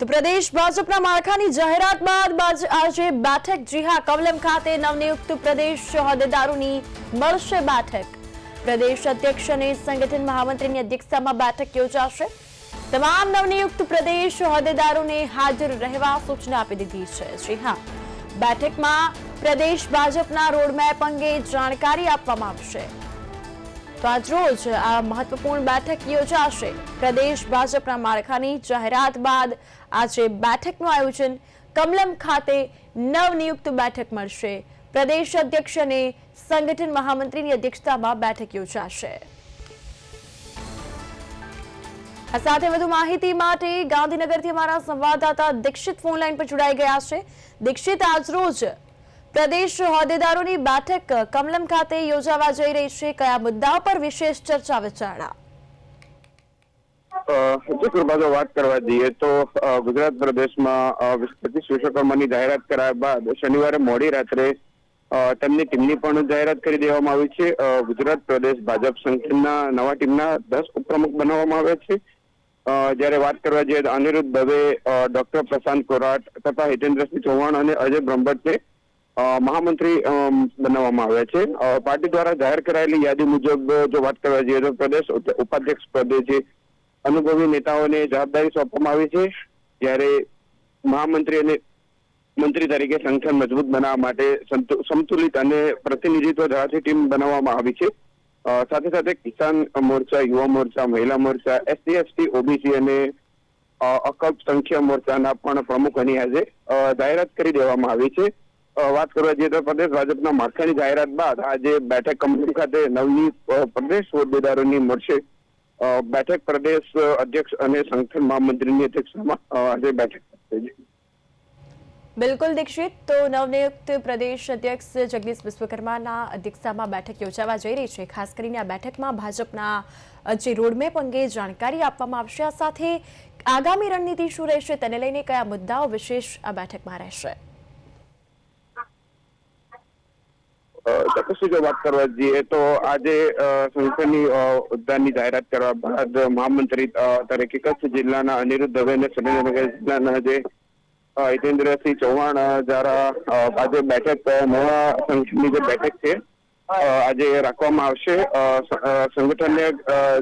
તો પ્રદેશ ભાજપના માળખાની જાહેરાત બાદ આજે બેઠક જી હા કવલમ ખાતે નવનિયુક્ત પ્રદેશ હોદ્દેદારોની મળશે બેઠક. પ્રદેશ અધ્યક્ષ અને સંગઠન મહામંત્રીની અધ્યક્ષતામાં બેઠક યોજાશે. તમામ નવનિયુક્ત પ્રદેશ હોદ્દેદારોને હાજર રહેવા સૂચના આપી દીધી છે. જી હા બેઠકમાં પ્રદેશ ભાજપના રોડમેપ અંગે જાણકારી આપવામાં આવશે. તો આજરોજ આ મહત્વપૂર્ણ બેઠક યોજાશે. પ્રદેશ ભાજપના માળખાની જાહેરાત બાદ આજે બેઠકનું આયોજન કમલમ ખાતે નવનિયુક્ત બેઠક મળશે. પ્રદેશ અધ્યક્ષ અને સંગઠન મહામંત્રીની અધ્યક્ષતામાં બેઠક યોજાશે. આ સાથે વધુ માહિતી માટે ગાંધીનગરથી અમારા સંવાદદાતા દીક્ષિત ફોન લાઇન પર જોડાઈ ગયા છે. દીક્ષિત આજરોજ પ્રદેશ હોદ્દેદારોની બેઠક કમલમ ખાતે યોજાવા જઈ રહી છે. કયા મુદ્દાઓ પર વિશેષ ચર્ચા વિચારણા? કૃપાજો વાત કરવા જઈએ તો ગુજરાત પ્રદેશમાં અ, વિશ્વકર્માની જાહેરાત કરાયા બાદ શનિવારે મોડી રાત્રે તેમની ટીમની પણ જાહેરાત કરી દેવામાં આવી છે. ગુજરાત પ્રદેશ ભાજપ સંગઠનના નવા ટીમના દસ ઉપપ્રમુખ બનાવવામાં આવ્યા છે. જ્યારે વાત કરવા જઈએ અનિરુદ્ધ દવે ડોક્ટર પ્રશાંત કોરાટ તથા હિતેન્દ્રસિંહ ચૌહાણ અને અજય બ્રહ્મભટ્ટને અ, મહામંત્રી બનાવવામાં આવ્યા છે. પાર્ટી દ્વારા જાહેર કરાયેલી યાદી મુજબ જો વાત કરવા જઈએ તો પ્રદેશ ઉપાધ્યક્ષ પદે જે અનુભવી નેતાઓને જવાબદારી સોંપવામાં આવી છે જ્યારે મહામંત્રી અને મંત્રી તરીકે સંગઠન મજબૂત બનાવવા માટે સંતુલિત અને પ્રતિનિધિત્વ ધરાવતી ટીમ બનાવવામાં આવી છે. સાથે સાથે કિસાન મોરચા, યુવા મોરચા, મહિલા મોરચા એસસી એસટી ઓબીસી અને અકલ્પ સંખ્યા મોરચાના પણ પ્રમુખોની આજે જાહેરાત કરી દેવામાં આવી છે. વાત કરવા જઈએ તો પ્રદેશ ભાજપના માળખાની જાહેરાત બાદ આજે બેઠક કંપની ખાતે નવની પ્રદેશ હોદ્દેદારોની મળશે. બેઠક પ્રદેશ અધ્યક્ષ અને સંગઠન મહામંત્રીની અધ્યક્ષતામાં આજે બેઠક. બિલકુલ દીક્ષિત. તો નવનિયુક્ત પ્રદેશ અધ્યક્ષ જગદીશ વિશ્વકર્માના અધ્યક્ષતામાં બેઠક યોજાવા જઈ રહી છે. ખાસ કરીને આ બેઠકમાં ભાજપના જે રોડમેપ અંગે જાણકારી આપવામાં આવશે. આ સાથે આગામી રણનીતિ શું રહેશે તેને લઈને કયા મુદ્દાઓ વિશેષ આ બેઠકમાં રહેશે? તપસ્વી વાત કરવા જઈએ તો આજે સંસદની હોદ્દાની જાહેરાત કરવા બાદ મહામંત્રી તરીકે કચ્છ જિલ્લાના અનિરુદ્ધ દવે અને સુરેન્દ્રનગર જિલ્લાના જે હિતેન્દ્રસિંહ ચૌહાણ દ્વારા આજે બેઠક નવા સંગઠનની જે બેઠક છે આજે રાખવામાં આવશે. સંગઠનને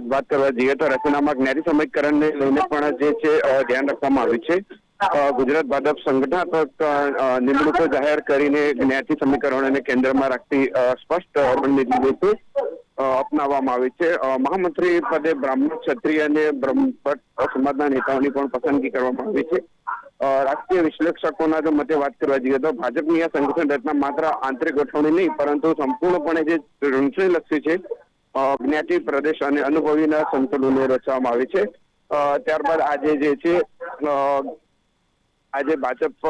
વાત કરવા જઈએ તો રચનામાં જ્ઞાતિ સમીકરણને લઈને પણ જે છે ધ્યાન રાખવામાં આવ્યું છે. ગુજરાત ભાજપ સંગઠનાત્મક નિમણૂકો જાહેર કરીને જ્ઞાતિ સમીકરણોને કેન્દ્રમાં રાખતી સ્પષ્ટ રણનીતિ જે અપનાવવામાં આવી છે. મહામંત્રી પદે બ્રાહ્મણ, ક્ષત્રિય અને બ્રહ્મભટ્ટ સમાજના નેતાઓની પણ પસંદગી કરવામાં આવી છે. રાષ્ટ્રીય વિશ્લેષકોના જો મતે વાત કરવા જઈએ તો ભાજપની આ સંગઠન રચના માત્ર આંતરિક ગોઠવણી નહીં, પરંતુ સંપૂર્ણપણે જે લક્ષી છે જ્ઞાતિ, પ્રદેશ અને અનુભવીના સંતુલને રચવામાં આવી છે. ત્યારબાદ આજે જે છે આજે ભાજપ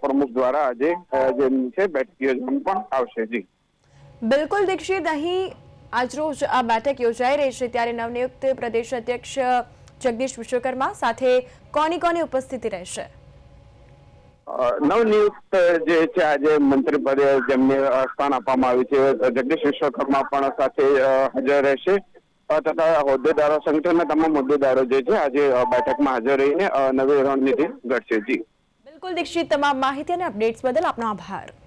પ્રમુખ દ્વારા આજે જે છે બેઠક યોજવામાં પણ આવશે જી. બિલકુલ દીક્ષિત. અહીં આજરોજ આ બેઠક યોજાઈ રહી છે ત્યારે નવનિયુક્ત પ્રદેશ અધ્યક્ષ જગદીશ વિશ્વકર્મા સાથે કોની કોની ઉપસ્થિતિ રહેશે? નવનિયુક્ત જે છે આજે મંત્રી પદે જેમને સ્થાન આપવામાં આવ્યું છે જગદીશ વિશ્વકર્મા પણ સાથે હાજર રહેશે. તથા હોદ્દેદારો સંગઠનના તમામ હોદ્દેદારો જે છે, આજે બેઠકમાં હાજર રહીને નવી રણનીતિ ઘડશે. જી. બિલકુલ દીક્ષિત, તમામ માહિતી અને અપડેટ્સ બદલ આપનો આભાર.